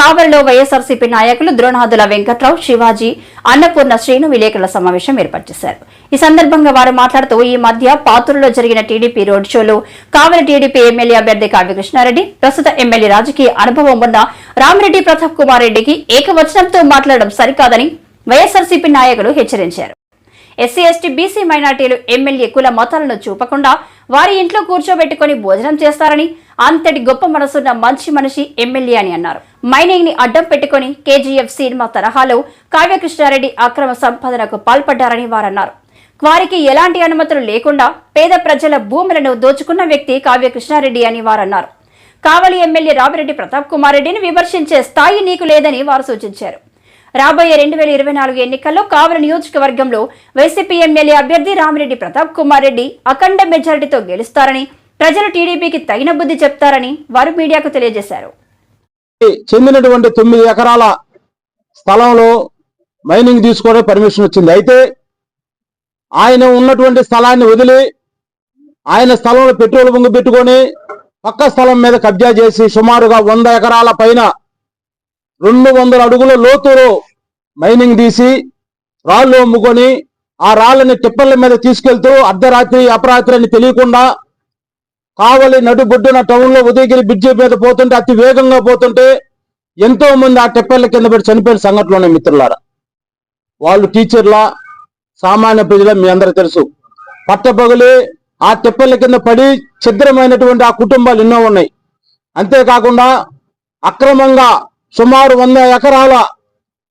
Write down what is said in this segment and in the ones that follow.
కావలిలో వైఎస్ఆర్సీపీ నాయకులు ద్రోణాదుల వెంకట్రావు శివాజీ అన్నపూర్ణ శ్రీను విలేకరుల సమావేశం ఏర్పాటు చేశారు. ఈ సందర్భంగా వారు మాట్లాడుతూ ఈ మధ్య పాతూరులో జరిగిన టీడీపీ రోడ్ షోలో కావలి టీడీపీ ఎమ్మెల్యే అభ్యర్థి కావ్యకృష్ణారెడ్డి ప్రస్తుత ఎమ్మెల్యే రాజకీయ అనుభవం ఉన్న రామిరెడ్డి ప్రతాప్ కుమార్ రెడ్డికి ఏకవచనంతో మాట్లాడడం సరికాదని వైఎస్ఆర్సీపీ నాయకులు హెచ్చరించారు. ఎస్సీ ఎస్టీ బీసీ మైనార్టీలు ఎమ్మెల్యే కుల మతాలను చూపకుండా వారి ఇంట్లో కూర్చోబెట్టుకుని భోజనం చేస్తారని అంతటి గొప్ప మనసున్న మంచి మనిషి ఎమ్మెల్యే అని అన్నారు. మైనింగ్ని అడ్డం పెట్టుకుని కేజీఎఫ్ సినిమా తరహాలో కావ్యకృష్ణారెడ్డి అక్రమ సంపాదనకు పాల్పడ్డారని వారన్నారు. వారికి ఎలాంటి అనుమతులు లేకుండా పేద ప్రజల భూములను దోచుకున్న వ్యక్తి కావ్యకృష్ణారెడ్డి అని వారన్నారు. కావలి ఎమ్మెల్యే రామిరెడ్డి ప్రతాప్ కుమార్ రెడ్డిని విమర్శించే స్థాయి నీకు లేదని వారు సూచించారు. రాబోయే రెండు వేల ఇరవై నాలుగు ఎన్నికల్లో కావల నియోజకవర్గంలో వైసీపీ ఎమ్మెల్యే అభ్యర్థి రామిరెడ్డి ప్రతాప్ కుమార్ రెడ్డి అఖండ మెజారిటీతో గెలుస్తారని ప్రజలు టీడీపీకి తగిన బుద్ధి చెప్తారని వారు మీడియాకు తెలియజేశారు. చెందినటువంటి తొమ్మిది ఎకరాల స్థలంలో మైనింగ్ తీసుకోవడం పర్మిషన్ వచ్చింది. అయితే ఆయన ఉన్నటువంటి స్థలాన్ని వదిలి ఆయన స్థలంలో పెట్రోల్ బొంగు పెట్టుకొని పక్క స్థలం మీద కబ్జా చేసి సుమారుగా వంద ఎకరాల పైన రెండు వందల అడుగుల లోతులో మైనింగ్ తీసి రాళ్ళు అమ్ముకొని ఆ రాళ్ళని టిప్పర్ల మీద తీసుకెళ్తూ అర్ధరాత్రి అపరాత్రి అని తెలియకుండా కావలి నడుబొడ్డున టౌన్లో ఉదయగిరి బ్రిడ్జి మీద పోతుంటే అతి వేగంగా పోతుంటే ఎంతో మంది ఆ టెప్పర్ల కింద పెట్టి చనిపోయిన సంఘటనలు ఉన్నాయి మిత్రులారా. వాళ్ళు టీచర్ల సామాన్య ప్రజల మీ అందరికి తెలుసు. పట్టపగలి ఆ టెప్పర్ల కింద పడి ఛిద్రమైనటువంటి ఆ కుటుంబాలు ఎన్నో ఉన్నాయి. అంతేకాకుండా అక్రమంగా సుమారు వంద ఎకరాల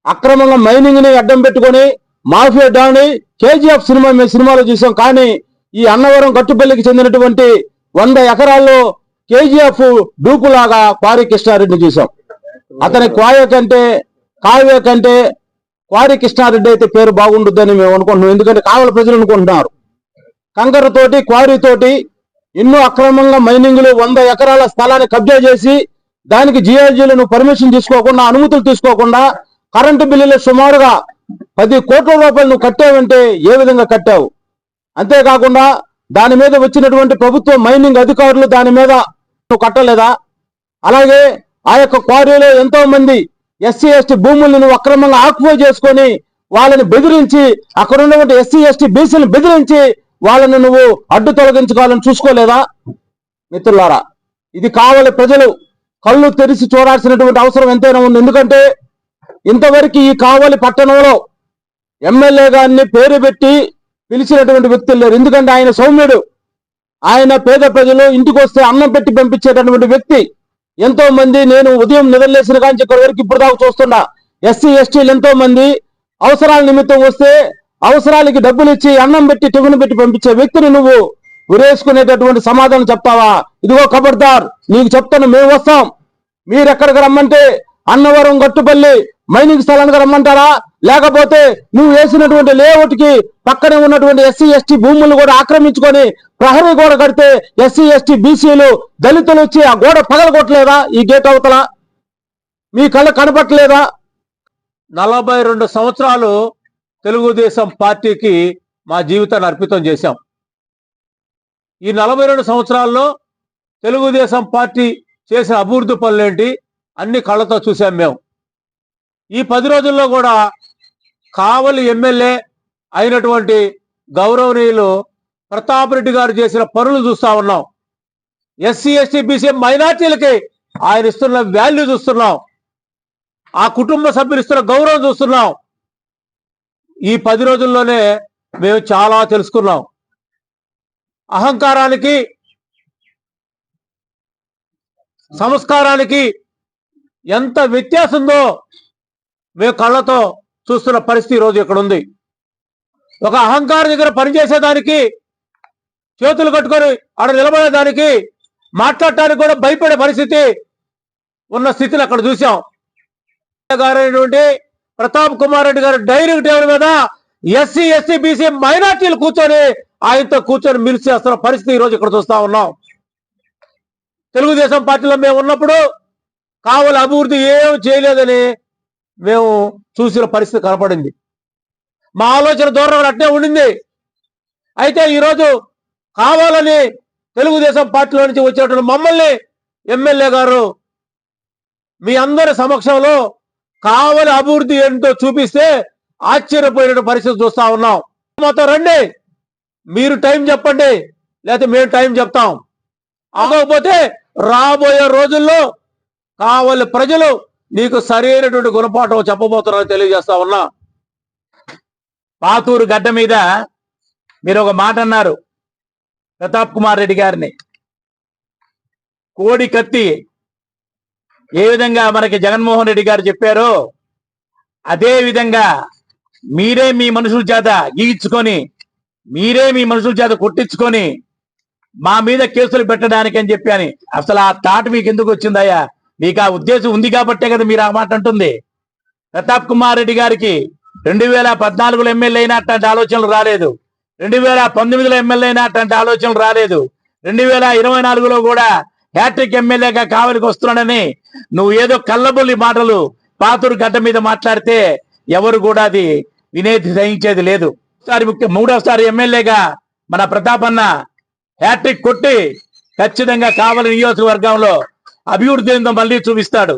అక్రమంగా మైనింగ్ని అడ్డం పెట్టుకొని మాఫియా డాని కేజీఎఫ్ సినిమా మేము సినిమాలో చూసాం. కానీ ఈ అన్నవరం గట్టుపల్లికి చెందినటువంటి వంద ఎకరాల్లో కేజీఎఫ్ డూకులాగా క్వారీ కృష్ణారెడ్డిని చూసాం. అతని క్వాయ కంటే కావ్య కంటే క్వారీ కృష్ణారెడ్డి అయితే పేరు బాగుండుద్దని మేము అనుకుంటున్నాం. ఎందుకంటే కావల ప్రజలు అనుకుంటున్నారు. కంకరతోటి క్వారీతోటి ఎన్నో అక్రమంగా మైనింగ్లు వంద ఎకరాల స్థలాన్ని కబ్జా చేసి దానికి జియాలజీలను పర్మిషన్ తీసుకోకుండా అనుమతులు తీసుకోకుండా కరెంటు బిల్లులు సుమారుగా పది కోట్ల రూపాయలు నువ్వు కట్టావంటే ఏ విధంగా కట్టావు? అంతేకాకుండా దాని మీద వచ్చినటువంటి ప్రభుత్వ మైనింగ్ అధికారులు దాని మీద నువ్వు కట్టలేదా? అలాగే ఆ యొక్క క్వారీలో ఎంతో మంది ఎస్సీ ఎస్టీ భూములను నువ్వు అక్రమంగా ఆక్యుపై చేసుకొని వాళ్ళని బెదిరించి అక్కడ ఉన్నటువంటి ఎస్సీ ఎస్టీ బీసీని బెదిరించి వాళ్ళని నువ్వు అడ్డు తొలగించుకోవాలని చూసుకోలేదా? మిత్రులారా ఇది కావాలి ప్రజలు కళ్ళు తెరిచి చూడాల్సినటువంటి అవసరం ఎంతైనా ఉంది. ఎందుకంటే ఇంతవరకు ఈ కావలి పట్టణంలో ఎమ్మెల్యే గారిని పేరు పెట్టి పిలిచినటువంటి వ్యక్తులు లేరు. ఎందుకంటే ఆయన సౌమ్యుడు. ఆయన పేద ప్రజలు ఇంటికి వస్తే అన్నం పెట్టి పంపించేటటువంటి వ్యక్తి ఎంతో మంది నేను ఉదయం నిద్రలేసిన కానీ ఇక్కడి వరకు ఇప్పుడు దాకా చూస్తున్నా. ఎస్సీ ఎస్టీలు ఎంతో మంది అవసరాల నిమిత్తం వస్తే అవసరాలకి డబ్బులు ఇచ్చి అన్నం పెట్టి టిఫిన్ పెట్టి పంపించే వ్యక్తిని నువ్వు ఉరేసుకునేటటువంటి సమాధానం చెప్తావా? ఇదిగో ఖబర్దార్ నీకు చెప్తాను మేము వస్తాం. మీరు ఎక్కడికి రమ్మంటే అన్నవరం గట్టుపల్లి మైనింగ్ స్థలానికి రమ్మంటారా? లేకపోతే నువ్వు వేసినటువంటి లేఅవుట్కి పక్కనే ఉన్నటువంటి ఎస్సీ ఎస్టీ భూములు కూడా ఆక్రమించుకొని ప్రహరీ గోడ కడితే ఎస్సీ ఎస్టీ బీసీలు దళితులు వచ్చి ఆ గోడ పగలగొట్టలేదా ఈ గేట్ అవతల? మీ కళ్ళ కనపట్టలేదా? నలభై రెండు సంవత్సరాలు తెలుగుదేశం పార్టీకి మా జీవితాన్ని అర్పితం చేశాం. ఈ నలభై రెండు సంవత్సరాల్లో తెలుగుదేశం పార్టీ చేసిన అభివృద్ధి పనులేంటి? అన్ని కళ్ళతో చూసాం మేము. ఈ పది రోజుల్లో కూడా కావలి ఎమ్మెల్యే అయినటువంటి గౌరవనీయులు ప్రతాప్ రెడ్డి గారు చేసిన పనులు చూస్తా ఉన్నాం. ఎస్సీ ఎస్టీ బీసీ మైనార్టీలకి ఆయన ఇస్తున్న వాల్యూ చూస్తున్నాం. ఆ కుటుంబ సభ్యులు ఇస్తున్న గౌరవం చూస్తున్నాం. ఈ పది రోజుల్లోనే మేము చాలా తెలుసుకున్నాం. అహంకారానికి సంస్కారానికి ఎంత వ్యత్యాసం ఉందో మేము కళ్ళతో చూస్తున్న పరిస్థితి ఈరోజు ఇక్కడ ఉంది ఒక అహంకారం దగ్గర పనిచేసేదానికి చేతులు కట్టుకొని ఆడ నిలబడేదానికి మాట్లాడటానికి కూడా భయపడే పరిస్థితి ఉన్న స్థితిని అక్కడ చూసాం గారైనటువంటి ప్రతాప్ కుమార్ రెడ్డి గారు డైరెక్ట్ టేబుల్ మీద ఎస్సీ ఎస్సీ బీసీ మైనార్టీలు కూర్చొని ఆయనతో కూర్చొని మిలిసి చేస్తున్న పరిస్థితి ఈరోజు రోజు ఇక్కడ చూస్తా ఉన్నాం. తెలుగుదేశం పార్టీలో మేము ఉన్నప్పుడు కావలి అభివృద్ధి ఏం చేయలేదని మేము చూసిన పరిస్థితి కనపడింది. మా ఆలోచన దూరం అట్నే ఉండింది. అయితే ఈరోజు కావాలని తెలుగుదేశం పార్టీలో నుంచి వచ్చినటువంటి మమ్మల్ని ఎమ్మెల్యే గారు మీ అందరి సమక్షంలో కావలి అభివృద్ధి ఏంటో చూపిస్తే ఆశ్చర్యపోయిన పరిస్థితి చూస్తా ఉన్నాం. మొత్తం రండి. మీరు టైం చెప్పండి. లేకపోతే మేము టైం చెప్తాం. అవ్వకపోతే రాబోయే రోజుల్లో కావాలి ప్రజలు నీకు సరైనటువంటి గుణపాఠం చెప్పబోతున్నారని తెలియజేస్తా ఉన్నా. పాతూరు గడ్డ మీద మీరు ఒక మాట అన్నారు. ప్రతాప్ కుమార్ రెడ్డి గారిని. కోడి కత్తి ఏ విధంగా మనకి జగన్మోహన్ రెడ్డి గారు చెప్పారో అదే విధంగా మీరే మీ మనుషుల చేత గీయించుకొని మీరే మీ మనుషుల చేత కొట్టించుకొని మా మీద కేసులు పెట్టడానికి అని చెప్పాను అసలు ఆ థాట్ మీకు ఎందుకు వచ్చిందయ్యా? మీకు ఆ ఉద్దేశం ఉంది కాబట్టే కదా మీరు ఆ మాట అంటుంది. ప్రతాప్ కుమార్ రెడ్డి గారికి రెండు వేల పద్నాలుగులో ఎమ్మెల్యే అయినా అట్లాంటి ఆలోచనలు రాలేదు. రెండు వేల పంతొమ్మిదిలో ఎమ్మెల్యే అయినా అట్లాంటి ఆలోచనలు రాలేదు. రెండు వేల ఇరవై నాలుగులో కూడా హ్యాట్రిక్ ఎమ్మెల్యేగా కావలికి వస్తున్నాడని నువ్వు ఏదో కళ్ళబొల్లి మాటలు పాతూరు గడ్డ మీద మాట్లాడితే ఎవరు కూడా అది వినేది సహించేది లేదు. సారి ముఖ్య మూడోసారి ఎమ్మెల్యేగా మన ప్రతాపన్న హ్యాట్రిక్ కొట్టి ఖచ్చితంగా కావలి నియోజకవర్గంలో అభివృద్ధి మళ్ళీ చూపిస్తాడు.